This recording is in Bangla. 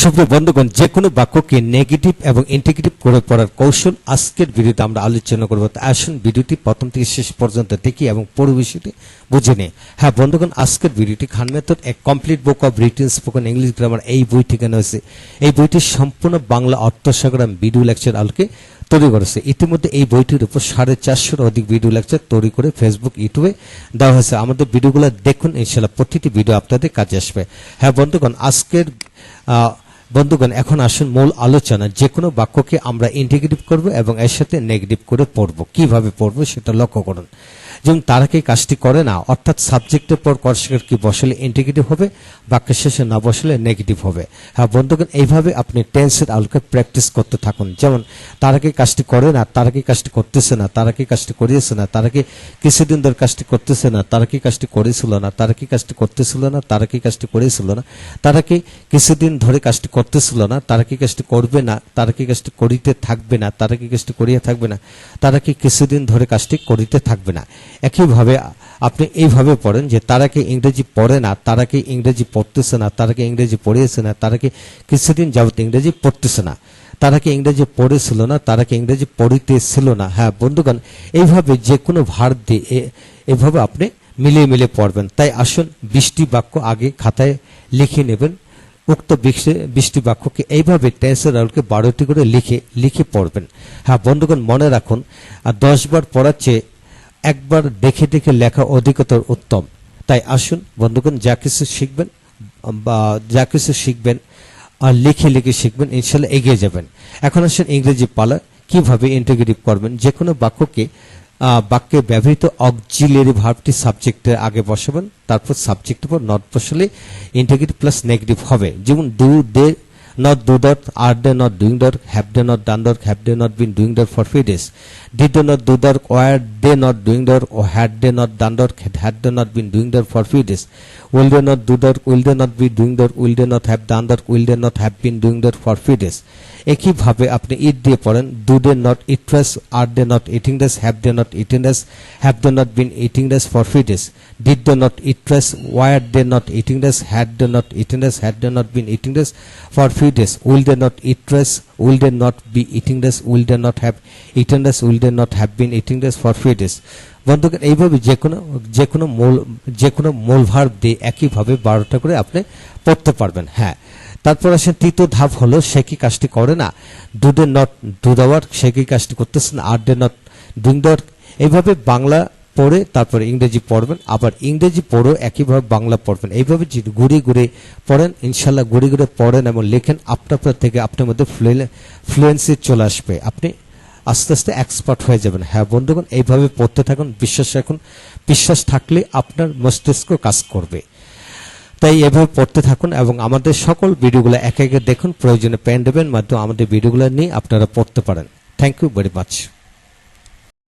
সুপ্রিয় বন্ধুগণ, যে কোনো বাক্যকে নেগেটিভ এবং ইন্টিগ্রেটিভ করে পড়ার কৌশল আজকের ভিডিওতে আমরা আলোচনা করব। আসুন ভিডিওটি প্রথম থেকে শেষ পর্যন্ত দেখি এবং পুরো বিষয়টি বুঝে নিই। হ্যাঁ বন্ধুগণ, আজকের ভিডিওটি খান মেথড এক complete book of written spoken English grammar এই বই থেকে হয়েছে? এই বইটি সম্পূর্ণ বাংলা অর্থসাগর এবং ভিডিও লেকচার আলোকে তৈরি করেছে। ইতিমধ্যে এই বইটির উপর সাড়ে চারশোর অধিক ভিডিও লেকচার তৈরি করে ফেসবুক ইউটিউবে দেওয়া হয়েছে। আমাদের ভিডিওগুলো দেখুন, ইনশাল্লাহ প্রতিটি ভিডিও আপনাদের কাজে আসবে। হ্যাঁ বন্ধুগণ, আজকের বন্ধুগণ, এখন আসুন মূল আলোচনা। যে কোনো বাক্যকে আমরা ইন্টিগ্রেটিভ করব এবং এর সাথে নেগেটিভ করে পড়ব। কীভাবে পড়ব সেটা লক্ষ্য করুন। যেমন তারা কি কাজটি করে না অর্থাৎ সাবজেক্টের পর কর্ষকের কি বসলে ইন্টিগ্রেটিভ হবে বাক্যের শেষে না বসলে নেগেটিভ হবে হ্যাঁ বন্ধুগণ এইভাবে আপনি টেন্সের আলোকে প্র্যাকটিস করতে থাকুন যেমন তারা কি কাজটি করে না তারা কি কাজটি করতেছে না তারা কি কাজটি করিয়েছে না তারা কি কিছুদিন ধরে কাজটি করতেছে না তারা কি কাজটি করেছিল না তারা কি কাজটি করতেছিল না তারা কি কাজটি করেছিল না তারা কি কিছুদিন ধরে কাজটি করতেছিল না তারা কি কাজটি করবে না তারা কি কাজটি করিতে থাকবে না তারা কি কাজটি করিয়া থাকবে না তারা কি কিছুদিন ধরে কাজটি করিতে থাকবে না একইভাবে আপনি এইভাবে পড়েন যে তারা কি ইংরেজি পড়ে না তারা কি ইংরেজি পড়তেছে না তারা কি ইংরেজি পড়িয়েছে না তারা কি কিছুদিন যাবত ইংরেজি পড়তেছে না তারা কি ইংরেজি পড়েছিল না তারা কি ইংরেজি পড়িতেছিল না। হ্যাঁ বন্ধুগণ, এইভাবে যে কোনো ভার দিয়ে এভাবে আপনি মিলিয়ে মিলিয়ে পড়বেন। তাই আসুন বৃষ্টি বাক্য আগে খাতায় লিখে নেবেন। উক্ত বৃষ্টি- বাক্যকে এইভাবে টেন্সের আলোকে বারোটি করে লিখে লিখে পড়বেন। হ্যাঁ বন্ধুগণ, মনে রাখুন, আর দশ বার পড়ার চেয়ে একবার দেখে দেখে লেখা অধিকতর উত্তম। তাই আসুন বন্ধুগণ, যা কিছু শিখবেন, বা যা কিছু শিখবেন আর লিখে লিখে শিখবেন ইনশাল্লাহ এগিয়ে যাবেন। এখন আসেন ইংরেজি পালা কীভাবে ইন্টিগ্রেটিভ করবেন? যে কোনো বাক্যকে বাক্যে ব্যবহৃত অক্সিলিয়ারি ভার্বটি সাবজেক্টের আগে বসাবেন, তারপর সাবজেক্টের পর নট বসালে ইন্টিগ্রেটিভ প্লাস নেগেটিভ হবে। যেমন do they not do that, are they not doing that, have they not done that, have they not been doing that for few days? Did they not do that, were they not doing that, or had they not done that, had they not been doing that for few days? Will they not do that, will they not be doing that, will they not have done that, will they not have been doing that for few days? একইভাবে আপনি ইট দিয়ে পড়েন do they not eat rice are they not eating rice have they not eating rice have they not been eating rice for few days did they not eat rice were they not eating rice had they not eating rice had they not been eating rice for few days will they not eat rice will they not be eating rice will they not have eating rice will they not have been eating rice for few days বন্ধুগণ এইভাবে যে কোনো যে কোনো মূল যে কোনো মূল ভার্ব দিয়ে একইভাবে বারোটা করে আপনি পড়তে পারবেন হ্যাঁ তারপর আসেন তৃতীয় ধাপ হলো, সে কি কাজটি করে না? Do they not do the সে কি কাজটি করতেছে না? Are they not doing the এইভাবে বাংলা পড়ে তারপরে ইংরেজি পড়বেন, আবার ইংরেজি পড়েও একইভাবে বাংলা পড়বেন। এইভাবে ঘুরে ঘুরে পড়েন, ইনশাল্লাহ ঘুরে ঘুরে পড়েন এবং লেখেন, আপনার আপনার থেকে আপনার মধ্যে ফ্লুয়েন্সি চলে আসবে। আপনি আস্তে আস্তে এক্সপার্ট হয়ে যাবেন। হ্যাঁ বন্ধুগণ, এইভাবে পড়তে থাকুন, বিশ্বাস রাখুন। বিশ্বাস থাকলে আপনার মস্তিষ্ক কাজ করবে। তাই এভাবে পড়তে থাকুন এবং আমাদের সকল ভিডিওগুলো একে একে দেখুন। প্রয়োজনে পেন দেবেন, মাধ্যমে আমাদের ভিডিওগুলো নিয়ে আপনারা পড়তে পারেন। Thank you very much